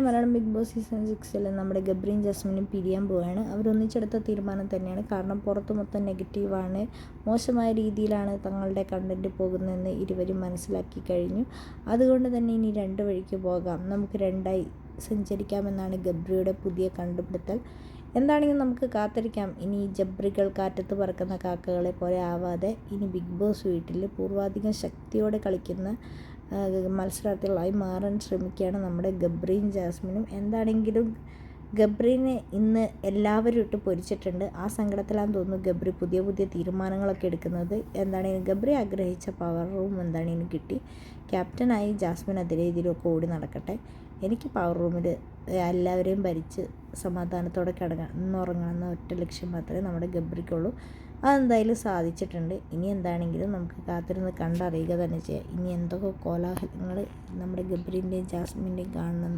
അങ്ങനെ Malayalam big boss season സിക്സിൽ നമ്മുടെ ഗബ്രിയും ജസ്മിനും പിരിയാൻ പോവുകയാണ് അവരൊന്നിച്ചെടുത്ത തീരുമാനം തന്നെയാണ്. കാരണം പുറത്ത് മൊത്തം നെഗറ്റീവാണ് മോശമായ രീതിയിലാണ് തങ്ങളുടെ കണ്ടന്റ് പോകുന്നതെന്ന് ഇരുവരും മനസ്സിലാക്കി കഴിഞ്ഞു. അതുകൊണ്ട് തന്നെ ഇനി രണ്ട് വഴിക്ക് പോകാം. നമുക്ക് രണ്ടായി സഞ്ചരിക്കാമെന്നാണ് ഗബ്രിയുടെ പുതിയ കണ്ടുപിടുത്തൽ. എന്താണെങ്കിലും നമുക്ക് കാത്തിരിക്കാം. ഇനി ജബ്രികൾ കാറ്റത്ത് പറക്കുന്ന കാക്കകളെ പോലെ ആവാതെ ഇനി ബിഗ് ബോസ് വീട്ടിൽ പൂർവാധികം ശക്തിയോടെ കളിക്കുന്ന മത്സരാർത്ഥികളായി മാറാൻ ശ്രമിക്കുകയാണ് നമ്മുടെ ഗബ്രിയും ജാസ്മിനും. എന്താണെങ്കിലും ഗബ്രീനെ ഇന്ന് എല്ലാവരും ഇട്ട് പൊരിച്ചിട്ടുണ്ട്. ആ സങ്കടത്തിലാന്ന് തോന്നുന്നു ഗബ്രി പുതിയ പുതിയ തീരുമാനങ്ങളൊക്കെ എടുക്കുന്നത്. എന്താണ് ഗബ്രി ആഗ്രഹിച്ച പവർ റൂം ഇനി കിട്ടി? ക്യാപ്റ്റനായി ജാസ്മിൻ അതേ രീതിയിലൊക്കെ ഓടി നടക്കട്ടെ. എനിക്ക് പവർ റൂമിൽ എല്ലാവരെയും ഭരിച്ച് സമാധാനത്തോടെ കിടങ്ങാൻ ഇന്നുറങ്ങണം എന്ന ഒറ്റ ലക്ഷ്യം മാത്രമേ നമ്മുടെ ഗബ്രിക്കുള്ളൂ. അതെന്തായാലും സാധിച്ചിട്ടുണ്ട്. ഇനി എന്താണെങ്കിലും നമുക്ക് കാത്തിരുന്ന് കണ്ടറിയുക തന്നെ ചെയ്യാം. ഇനി എന്തൊക്കെ കോലാഹലങ്ങൾ നമ്മുടെ ഗബ്രീന്റെയും ജാസ്മിന്റെയും കാണണം